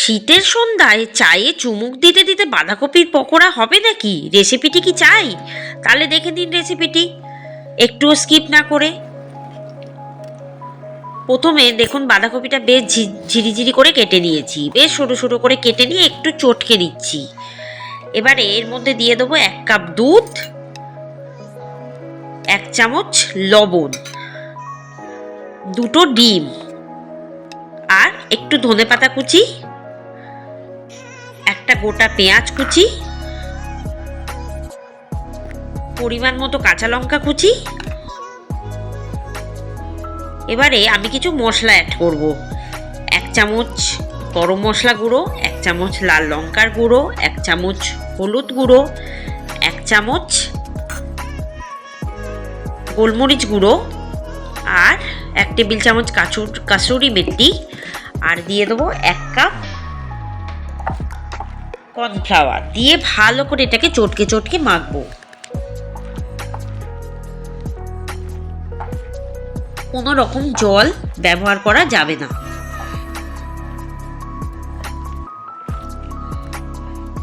শীতের সন্ধ্যায় চায়ে চুমুক দিতে দিতে বাঁধাকপির পকোড়া হবে নাকি? রেসিপিটি কি চাই? তাহলে দেখে দিন রেসিপিটি। একটুও স্কিপ না করে। প্রথমে দেখুন বাঁধাকপিটা বেশ ঝিরিঝিরি করে কেটে নিয়েছি। বেশ সরু সরু করে কেটে নিয়ে একটু চটকে নিচ্ছি। এবারে এর মধ্যে দিয়ে দেবো এক কাপ দুধ, এক চামচ লবণ, দুটো ডিম, আর একটু ধনেপাতা কুচি একটা গোটা পেঁয়াজ কুচি, পরিমাণ মতো কাঁচা লঙ্কা কুচি। এবারে আমি কিছু মশলা অ্যাড করব। এক চামচ গরম মশলা গুঁড়ো, এক চামচ লাল লঙ্কার গুঁড়ো, এক চামচ হলুদ গুঁড়ো, এক চামচ গোলমরিচ গুঁড়ো আর এক টেবিল চামচ কাচুর কাসুরি মেথি। আর দিয়ে দেবো এক কাপ কর্নফ্লাওয়ার দিয়ে ভালো করে এটাকে চটকে চটকে মাখবো। কোনো রকম জল ব্যবহার করা যাবে না।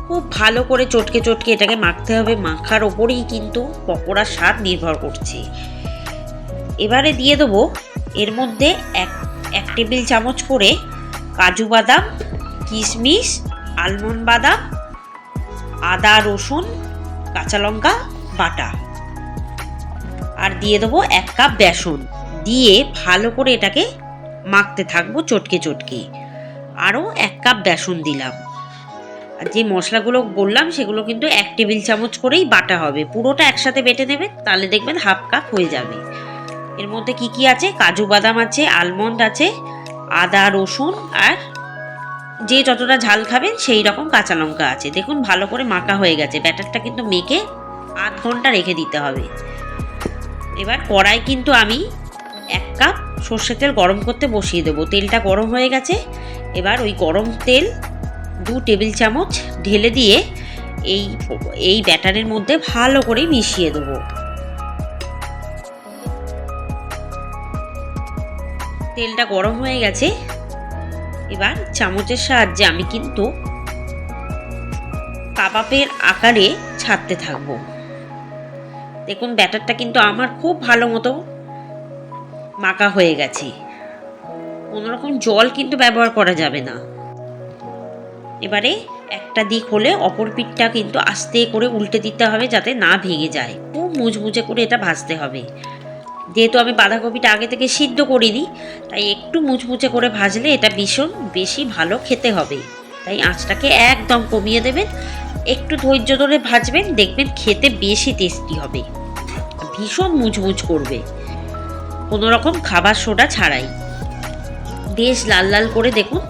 খুব ভালো করে চটকে চটকে এটাকে মাখতে হবে। মাখার ওপরেই কিন্তু পকোড়ার স্বাদ নির্ভর করছে। এবারে দিয়ে দেবো এর মধ্যে এক এক টেবিল চামচ করে কাজু বাদাম, কিশমিশ আলমন্ড বাদাম আদা, রসুন, কাঁচা লঙ্কা, বাটা। আর দিয়ে দেবো এক কাপ বেসন। দিয়ে ভালো করে এটাকে মাখতে থাকব চটকে চটকে। আরও এক কাপ বেসন দিলাম। আর যে মশলাগুলো বললাম, সেগুলো কিন্তু এক টেবিল চামচ করেই বাটা হবে। পুরোটা একসাথে বেটে নেবেন, তাহলে দেখবেন হাফ কাপ হয়ে যাবে। এর মধ্যে কি কি আছে? কাজু বাদাম আছে, আলমন্ড আছে, আদা, রসুন আর যে যতটা ঝাল খাবেন সেই রকম কাঁচা লঙ্কা আছে। দেখুন, ভালো করে মাখা হয়ে গেছে। ব্যাটারটা কিন্তু মেখে আধ ঘণ্টা রেখে দিতে হবে। এবার কড়াই কিন্তু আমি এক কাপ সর্ষের তেল গরম করতে বসিয়ে দেবো। তেলটা গরম হয়ে গেছে। এবার ওই গরম তেল দু টেবিল চামচ ঢেলে দিয়ে এই এই ব্যাটারের মধ্যে ভালো করে মিশিয়ে দেবো। তেলটা গরম হয়ে গেছে। এবার চামচের সাহায্যে আমি কিন্তু কাবাবের আকারে ছাড়তে থাকব। দেখুন, ব্যাটারটা কিন্তু আমার খুব ভালো মতো মাখা হয়ে গেছে। কোনোরকম জল কিন্তু ব্যবহার করা যাবে না। এবারে একটা দিক হলে অপর পিঠটা কিন্তু আস্তে করে উল্টে দিতে হবে যাতে না ভেঙে যায়। খুব মুচমুচে করে এটা ভাজতে হবে। যেহেতু আমি বাঁধাকপিটা আগে থেকে সিদ্ধ করে দিই তাই একটু মুচমুচে করে ভাজলে এটা ভীষণ বেশি ভালো খেতে হবে। তাই আঁচটাকে একদম কমিয়ে দেবেন, একটু ধৈর্য ধরে ভাজবেন, দেখবেন খেতে বেশি টেস্টি হবে। ভীষণ মুচমুচ করবে। কোনো রকম খাবার সোডা ছাড়াই। বেশ লাল লাল করে দেখুন,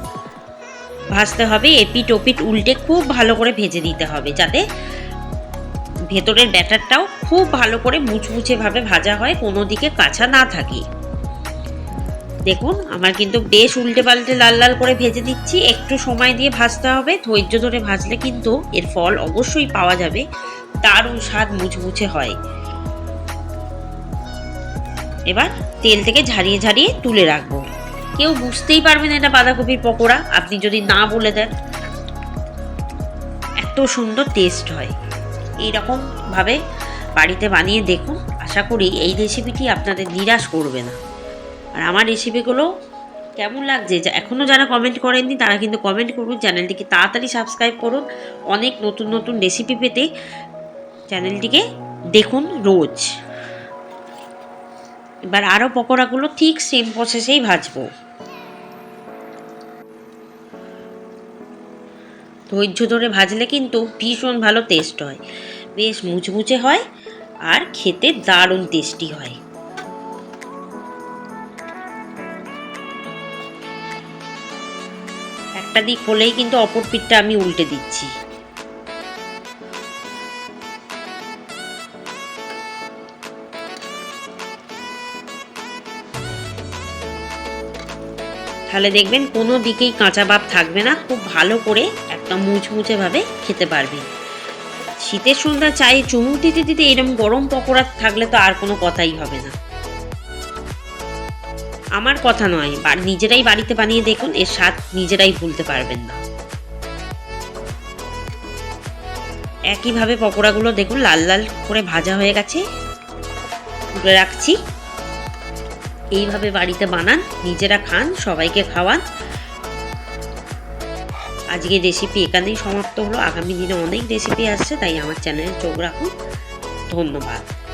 ভাজতে হবে, এপিট ওপিট উল্টে খুব ভালো করে ভেজে দিতে হবে, যাতে ভেতরের ব্যাটারটাও খুব ভালো করে মুচমুচেভাবে ভাজা হয়, কোনো দিকে কাঁচা না থাকে। দেখুন, আমার কিন্তু বেশ উল্টে পাল্টে লাল লাল করে ভেজে দিচ্ছি। একটু সময় দিয়ে ভাজতে হবে। ধৈর্য ধরে ভাজলে কিন্তু এর ফল অবশ্যই পাওয়া যাবে। দারুণ স্বাদ মুচমুচে হয়। এবার তেল থেকে ঝারিয়ে ঝারিয়ে তুলে রাখব। কেউ বুঝতেই পারবে না এটা বাঁধাকপির পকোড়া। আপনি যদি না বলে দেন, এত সুন্দর টেস্ট হয়। এইরকম ভাবে বাড়িতে বানিয়ে দেখুন। আশা করি এই রেসিপিটি আপনাদের নিরাশ করবে না। আর আমার রেসিপিগুলো কেমন লাগছে, যা এখনও যারা কমেন্ট করেননি, তারা কিন্তু কমেন্ট করুন। চ্যানেলটিকে তাড়াতাড়ি সাবস্ক্রাইব করুন। অনেক নতুন নতুন রেসিপি পেতে চ্যানেলটিকে দেখুন রোজ। এবার আরও পকোড়াগুলো ঠিক সেম প্রসেসেই ভাজবো। ধৈর্য ধরে ভাজলে কিন্তু ভীষণ ভালো টেস্ট হয়। বেশ মুচমুচে হয় আর খেতে দারুণ টেস্টি হয়। একটা দিক হলেই কিন্তু অপর পিঠটা আমি উল্টে দিচ্ছি। তাহলে দেখবেন কোনো দিকেই কাঁচা ভাব থাকবে না, খুব ভালো করে মুচমুচেভাবে খেতে পারবে। শীতের সন্ধ্যা চায়ে চুমুক দিতে দিতে এরকম গরম পকোড়া থাকলে তো আর কোনো কথাই হবে না। আমার কথা নয় নিজেরাই বাড়িতে বানিয়ে দেখুন, এর স্বাদ নিজেরাই ভুলতে পারবেন না। একইভাবে পকোড়াগুলো দেখুন, লাল লাল করে ভাজা হয়ে গেছে। তুলে রাখছি। এইভাবে বাড়িতে বানান, নিজেরা খান, সবাইকে খাওয়ান। আজকে রেসিপি এখানেই সমাপ্ত হলো। আগামী দিনে অনেক রেসিপি আসছে, তাই আমার চ্যানেলে চোখ রাখুন। ধন্যবাদ।